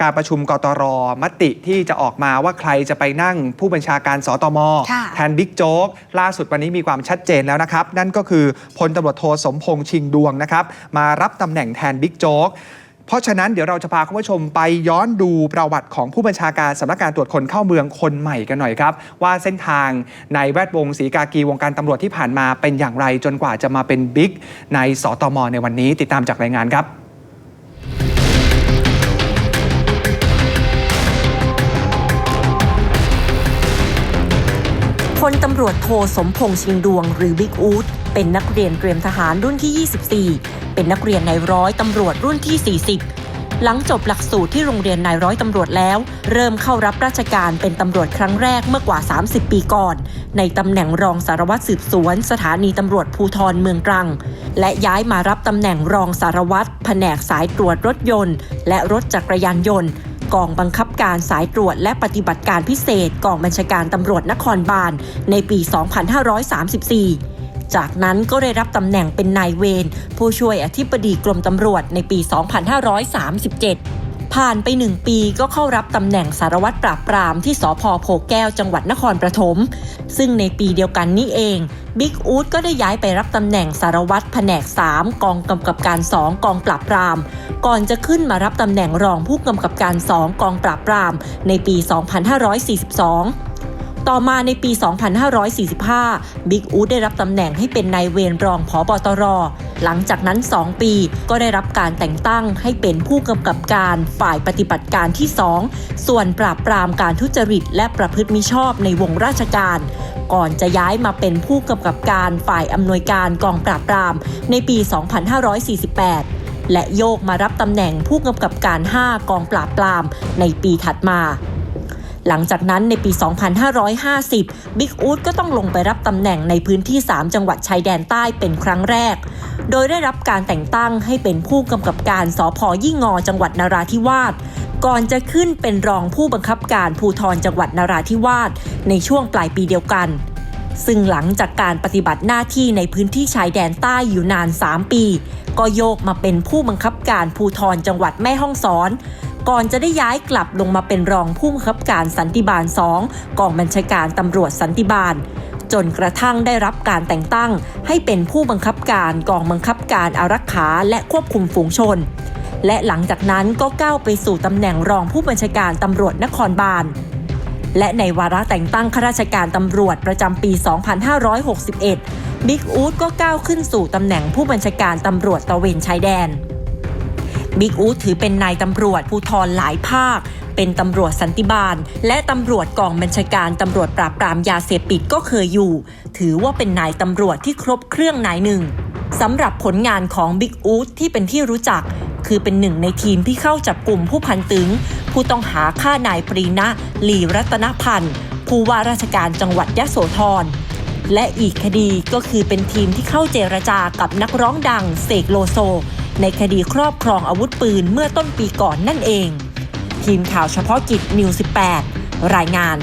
การประชุมกตรมติที่จะออกมาว่าใครจะไปนั่งผู้บัญชาการสตมค่ะแทนบิ๊กโจ๊กล่าสุดวันนี้มีความชัดเจนแล้วนะครับ นั่นก็คือพลตำรวจโทสมพงษ์ชิงดวงนะครับมารับตำแหน่งแทนบิ๊กโจ๊กเพราะฉะนั้นเดี๋ยวเราจะพาคุณผู้ชมไปย้อนดูประวัติของผู้บัญชาการสำนักงานตรวจคนเข้าเมืองคนใหม่กันหน่อยครับ ว่าเส้นทางในแวดวงศรีกากีวงการตำรวจที่ผ่านมาเป็นอย่างไรจนกว่าจะมาเป็นบิ๊กในสตมในวันนี้ติดตามจากรายงานครับ พลตำรวจโทสมพงษ์ชิงดวงหรือบิ๊กอูดเป็นนักเรียนเตรียมทหารรุ่นที่ 24 เป็นนักเรียนนายร้อยตำรวจรุ่นที่ 40 หลังจบหลักสูตรที่โรงเรียนนายร้อยตำรวจแล้ว เริ่มเข้ารับราชการเป็นตำรวจครั้งแรกเมื่อกว่า 30 ปีก่อน ในตำแหน่งรองสารวัตรสืบสวน สถานีตำรวจภูทรเมืองตรัง และย้ายมารับตำแหน่งรองสารวัตรแผนกสายตรวจรถยนต์ และรถจักรยานยนต์ กองบังคับการสายตรวจและปฏิบัติการพิเศษกองบัญชาการตำรวจนครบาลในปี 2534 จากนั้นก็ได้รับตำแหน่งเป็นนายเวรผู้ช่วยอธิบดีกรมตำรวจในปี 2537 ผ่านไปหนึ่งปีก็เข้ารับตำแหน่งสารวัตรปราบปรามที่สพโพแก้วจังหวัดนครปฐมซึ่งในปีเดียวกันนี้เองบิ๊กอูดก็ได้ย้ายไปรับตำแหน่งสารวัตรแผนก 3 กองกำกับการ 2 กองปราบปราม ก่อนจะขึ้นมารับตำแหน่งรองผู้กำกับการ 2 กองปราบปราม ในปี 2542ต่อมาในปี 2545 บิ๊กอูดได้รับตำแหน่งให้เป็นนายเวรรองผอบตร หลังจากนั้น 2 ปีก็ได้รับการแต่งตั้งให้เป็นผู้กำกับการฝ่ายปฏิบัติการที่ 2 ส่วนปราบปรามการทุจริต และประพฤติมิชอบในวงราชการ ก่อนจะย้ายมาเป็นผู้กำกับการฝ่ายอำนวยการกองปราบปรามในปี 2548 และโยกมารับตำแหน่งผู้กำกับการ 5 กองปราบปรามในปีถัดมา หลังจากนั้นในปี 2550 บิ๊กอูดก็ต้องลงไปรับตำแหน่งในพื้นที่ 3 จังหวัดชายแดนใต้เป็นครั้งแรก โดยได้รับการแต่งตั้งให้เป็นผู้กำกับการสพยี่งอจังหวัดนราธิวาสก่อนจะขึ้นเป็นรองผู้บังคับการภูธรจังหวัดนราธิวาสในช่วงปลายปีเดียวกัน ซึ่งหลังจากการปฏิบัติหน้าที่ในพื้นที่ชายแดนใต้อยู่นาน 3 ปี ก็โยกมาเป็นผู้บังคับการภูธรจังหวัดแม่ฮ่องสอน ก่อนจะได้ย้ายกลับลงมาเป็นรองผู้บังคับการสันติบาล 2 กองบัญชาการตำรวจสันติบาล จนกระทั่งได้รับการแต่งตั้ง ให้เป็นผู้บังคับการกองบังคับการอารักขาและควบคุมฝูงชน และหลังจากนั้นก็ก้าวไปสู่ตำแหน่งรองผู้บัญชาการตำรวจนครบาลและในวาระแต่งตั้งข้าราชการตำรวจประจำปี 2561 บิ๊กอูดก็ก้าวขึ้นสู่ตำแหน่งผู้บัญชาการตำรวจตะเวนชายแดน บิ๊กอู๊ดถือเป็นนายตำรวจภูธรหลายภาค เป็นตำรวจสันติบาล และตำรวจกองบัญชาการตำรวจปราบปรามยาเสพติดก็เคยอยู่ ถือว่าเป็นนายตำรวจที่ครบเครื่องนายหนึ่งสำหรับผลงานของบิ๊กอู๊ดที่เป็นที่รู้จัก คือเป็นหนึ่งในทีมที่เข้าจับกลุ่มผู้พันตึง ผู้ต้องหาฆ่านายปรีนะลีรัตนพันธ์ผู้ว่าราชการจังหวัดยะโสธรและอีกคดีก็คือเป็นทีมที่เข้าเจรจากับนักร้องดังเสกโลโซ ในคดีครอบครองอาวุธปืนเมื่อต้นปีก่อนนั่นเอง ทีมข่าวเฉพาะกิจนิว 18 รายงาน